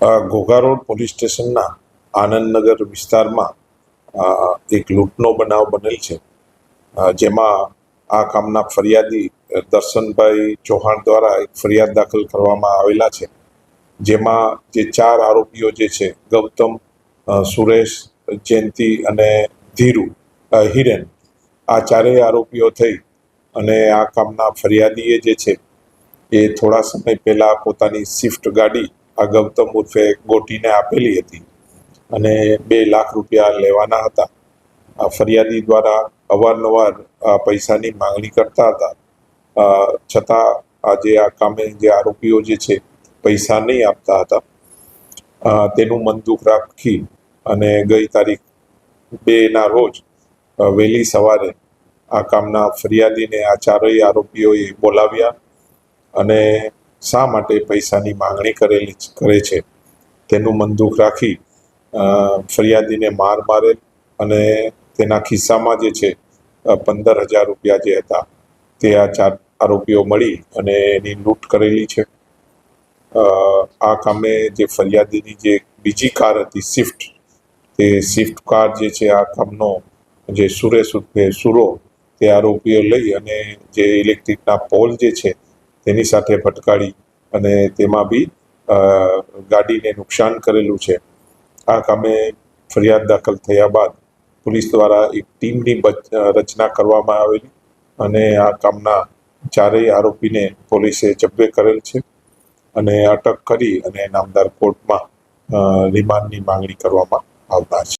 Ghogha road police સ્ટેશનના આનંદનગર વિસ્તારમાં એક લૂંટનો બનાવ બનેલ છે. જેમાં આ કામના ફરિયાદી દર્શનભાઈ ચૌહાણ દ્વારા એક ફરિયાદ દાખલ કરવામાં આવેલા છે. જેમાં જે ચાર આરોપીઓ જે છે, ગૌતમ સુરેશ, જયંતિ અને ધીરુ હિરેન, આ ચારેય આરોપીઓ થઈ અને આ કામના ફરિયાદીએ જે છે, એ થોડા સમય પહેલાં પોતાની સ્વિફ્ટ ગાડી આ ગૌતમ ઉર્ફે ગોટીને આપેલી હતી અને બે લાખ રૂપિયા લેવાના હતા. આ ફરિયાદી દ્વારા અવારનવાર આ પૈસાની માંગણી કરતા હતા. છતાં આજે આ કામે જે આરોપીઓ જે છે, પૈસા નહીં આપતા હતા. તેનું મન દુઃખ રાખી અને ગઈ તારીખ બેના રોજ વહેલી સવારે આ કામના ફરિયાદીને આ ચારેય આરોપીઓએ બોલાવ્યા અને શા માટે પૈસાની માંગણી કરેલી કરે છે? તેનું મન દુઃખ રાખી ફરિયાદીને માર મારે અને તેના ખિસ્સામાં જે છે પંદર હજાર રૂપિયા જે હતા, તે આ ચાર આરોપીઓ મળી અને એની લૂંટ કરેલી છે. આ કામે જે ફરિયાદીની જે બીજી કાર હતી સ્વિફ્ટ તે સ્વિફ્ટ કાર જે છે, આ કામનો જે સુરેશ સુરો, તે આરોપીઓ લઈ અને જે ઇલેક્ટ્રિકના પોલ જે છે તેની સાથે ભટકાડી અને તેમાં બી ગાડીને નુકસાન કરેલું છે. આ કામે ફરિયાદ દાખલ થયા બાદ પોલીસ દ્વારા એક ટીમની રચના કરવામાં આવેલી અને આ કામના ચારેય આરોપીને પોલીસે જબ્બે કરેલ છે અને અટક કરી અને નામદાર કોર્ટમાં રિમાન્ડની માંગણી કરવામાં આવનાર છે.